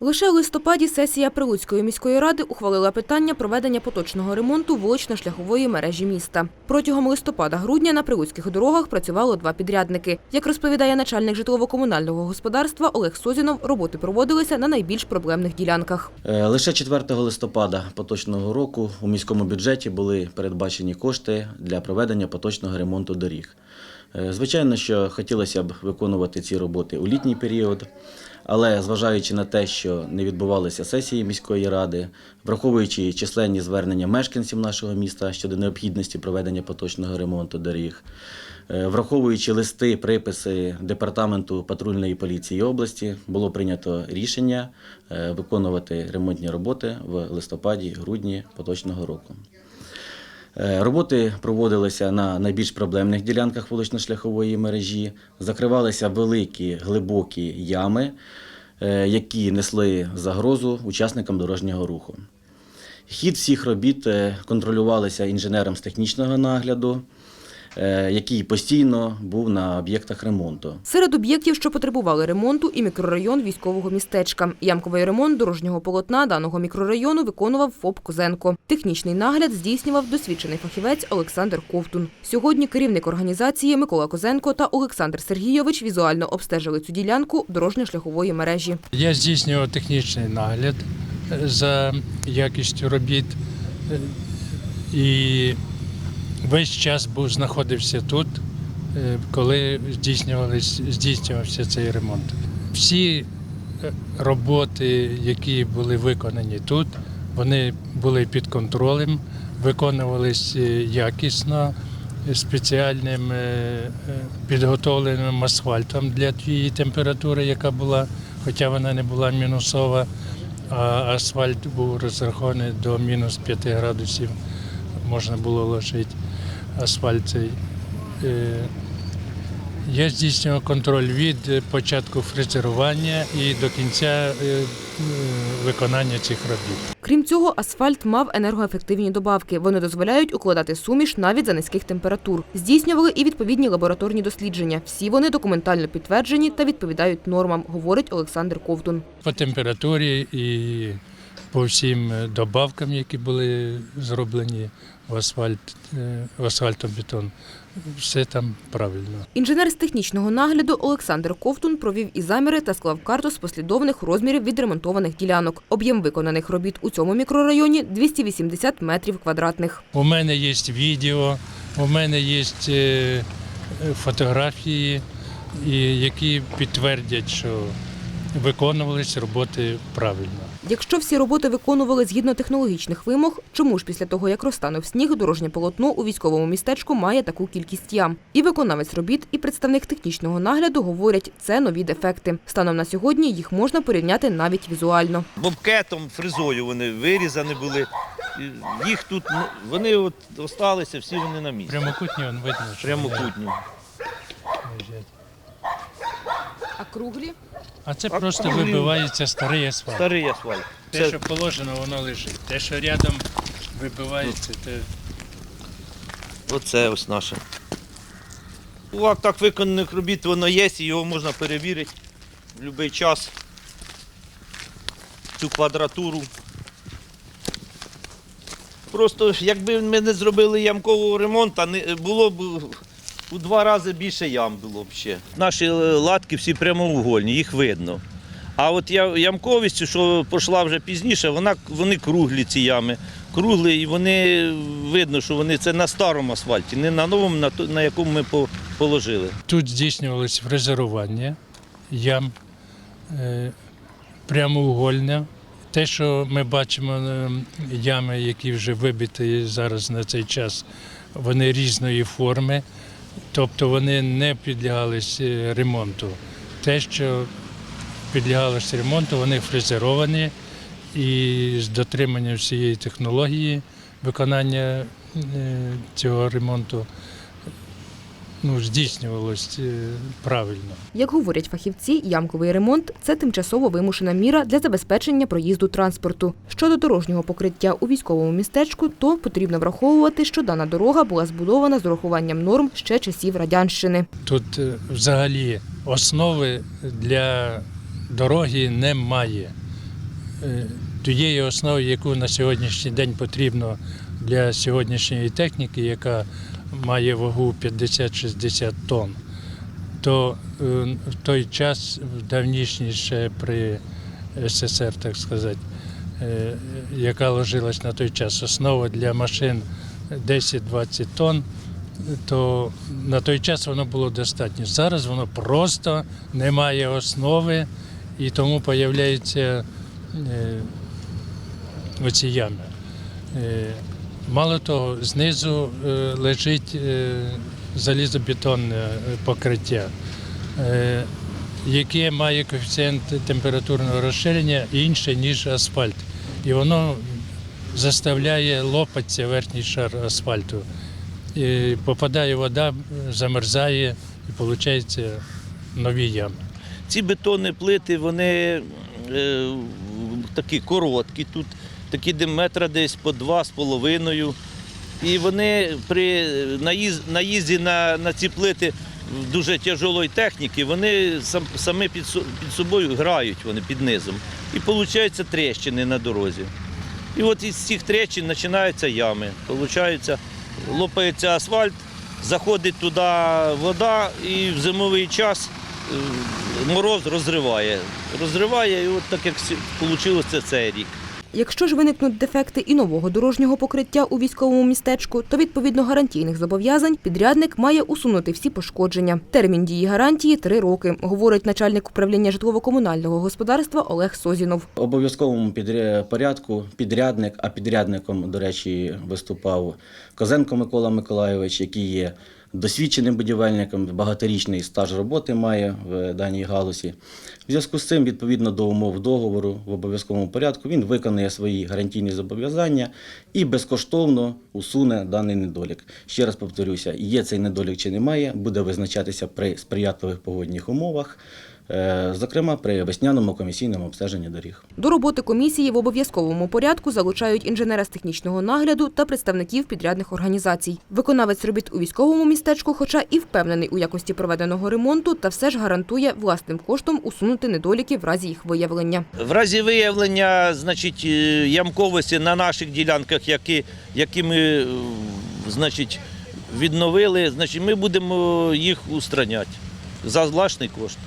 Лише у листопаді сесія Прилуцької міської ради ухвалила питання проведення поточного ремонту вулично-шляхової мережі міста. Протягом листопада-грудня на прилуцьких дорогах працювало два підрядники. Як розповідає начальник житлово-комунального господарства Олег Созінов, роботи проводилися на найбільш проблемних ділянках. Е, Лише 4 листопада поточного року у міському бюджеті були передбачені кошти для проведення поточного ремонту доріг. Е, Звичайно, що хотілося б виконувати ці роботи у літній період, але зважаючи на те, що не відбувалися сесії міської ради, враховуючи численні звернення мешканців нашого міста щодо необхідності проведення поточного ремонту доріг, е, враховуючи листи, приписи департаменту патрульної поліції області, було прийнято рішення е, виконувати ремонтні роботи в листопаді-грудні поточного року. Е, Роботи проводилися на найбільш проблемних ділянках вулично-шляхової мережі, закривалися великі глибокі ями, е, які несли загрозу учасникам дорожнього руху. Хід всіх робіт е, контролювалися інженером з технічного нагляду, який постійно був на об'єктах ремонту. Серед об'єктів, що потребували ремонту, і мікрорайон військового містечка. Ямковий ремонт дорожнього полотна даного мікрорайону виконував ФОП Козенко. Технічний нагляд здійснював досвідчений фахівець Олександр Ковтун. Сьогодні керівник організації Микола Козенко та Олександр Сергійович візуально обстежили цю ділянку дорожньо-шляхової мережі. Я здійснював технічний нагляд е, за якістю робіт е, і весь час був знаходився тут, е, коли здійснювались, здійснювався цей ремонт. Всі е, роботи, які були виконані тут, вони були під контролем, виконувались е, якісно спеціальним підготовленим асфальтом для тієї температури, яка була, хоча вона не була мінусова, а асфальт був розрахований до мінус 5 градусів. Можна було ложити асфальт цей. Е, Я здійснював контроль від початку фрезерування і до кінця е, виконання цих робіт. Крім цього, асфальт мав енергоефективні добавки. Вони дозволяють укладати суміш навіть за низьких температур. Здійснювали і відповідні лабораторні дослідження. Всі вони документально підтверджені та відповідають нормам, говорить Олександр Ковтун. По температурі і по всім добавкам, які були зроблені в асфальт, е, в асфальтобетон, все там правильно. Інженер з технічного нагляду Олександр Ковтун провів і заміри та склав карту з послідовних розмірів відремонтованих ділянок. Об'єм виконаних робіт у цьому мікрорайоні 280 метрів квадратних. У мене є відео, у мене є е, фотографії, які підтвердять, що виконувалися роботи правильно. Якщо всі роботи виконували згідно технологічних вимог, чому ж після того, як розтанув сніг, дорожнє полотно у військовому містечку має таку кількість ям? І виконавець робіт, і представник технічного нагляду говорять, це нові дефекти. Станом на сьогодні їх можна порівняти навіть візуально. бобкетом, фрезою вони вирізані були. Їх тут, ну, вони от осталися, всі вони на місці. Прямокутні он видно, Прямокутні. А круглі? А це просто вибивається старий асфальт. Старий асфальт. Те, що положено, воно лежить. Те, що рядом вибивається, те оце ось наше. У актах виконаних робіт воно є, і його можна перевірити в будь-який час. Цю квадратуру. Просто якби ми не зробили ямкового ремонту, не- було б у два рази більше ям було б ще. Наші е, латки всі прямоугольні, їх видно. А от ямковість, що пішла вже пізніше, вона, вони круглі ці ями. Круглі, і вони видно, що вони це на старому асфальті, не на новому, на, на якому ми положили. Тут здійснювалось фрезерування ям е, прямоугольне. Те, що ми бачимо е, ями, які вже вибиті зараз на цей час, вони різної форми, тобто вони не підлягались е, ремонту. Те, що підлягалося ремонту, вони фрезеровані і з дотриманням всієї технології виконання е, цього ремонту ну, здійснювалось е, правильно. Як говорять фахівці, ямковий ремонт це тимчасово вимушена міра для забезпечення проїзду транспорту. Щодо дорожнього покриття у військовому містечку, то потрібно враховувати, що дана дорога була збудована з урахуванням норм ще часів радянщини. Тут е, взагалі основи для дороги немає. е, тієї основи, яку на сьогоднішній день потрібно для сьогоднішньої техніки, яка має вагу 50-60 тонн, то е, в той час, в давнішній ще при СССР, так сказати, е, яка ложилась на той час основа для машин 10-20 тонн, то на той час воно було достатньо. Зараз воно просто не має основи і тому появляються е, оці ями. Мало того, знизу е, лежить е, залізобетонне е, покриття, яке має коефіцієнт температурного розширення інший, ніж асфальт. І воно заставляє лопатися верхній шар асфальту. І попадає вода, замерзає і виходить нові ями. Ці бетонні плити, вони е, такі короткі, тут такі де метра десь по два з половиною. І вони при наїз- наїзді на, на ці плити дуже тяжелої техніки, вони сам, самі під, під собою грають вони під низом. І виходять тріщини на дорозі. І от із цих тріщин починаються ями. Получається, лопається асфальт, заходить туди вода, і в зимовий час е, мороз розриває. Розриває, і от так як вийшло цей рік. Якщо ж виникнуть дефекти і нового дорожнього покриття у військовому містечку, то відповідно гарантійних зобов'язань підрядник має усунути всі пошкодження. Термін дії гарантії три роки, говорить начальник управління житлово-комунального господарства Олег Созінов. Обов'язковому порядку підрядник, а підрядником, до речі, виступав Козенко Микола Миколайович, який є досвідченим будівельником, багаторічний стаж роботи має в даній галузі. В зв'язку з цим, відповідно до умов договору, в обов'язковому порядку він виконує свої гарантійні зобов'язання і безкоштовно усуне даний недолік. Ще раз повторюся, є цей недолік чи немає, буде визначатися при сприятливих погодних умовах, зокрема при весняному комісійному обстеженні доріг. До роботи комісії в обов'язковому порядку залучають інженера з технічного нагляду та представників підрядних організацій. Виконавець робіт у військовому містечку, хоча і впевнений у якості проведеного ремонту, та все ж гарантує власним коштом усунути недоліки в разі їх виявлення. В разі виявлення значить, е, ямковості на наших ділянках, які, які ми е, значить, відновили, значить, ми будемо їх устраняти за власний кошт.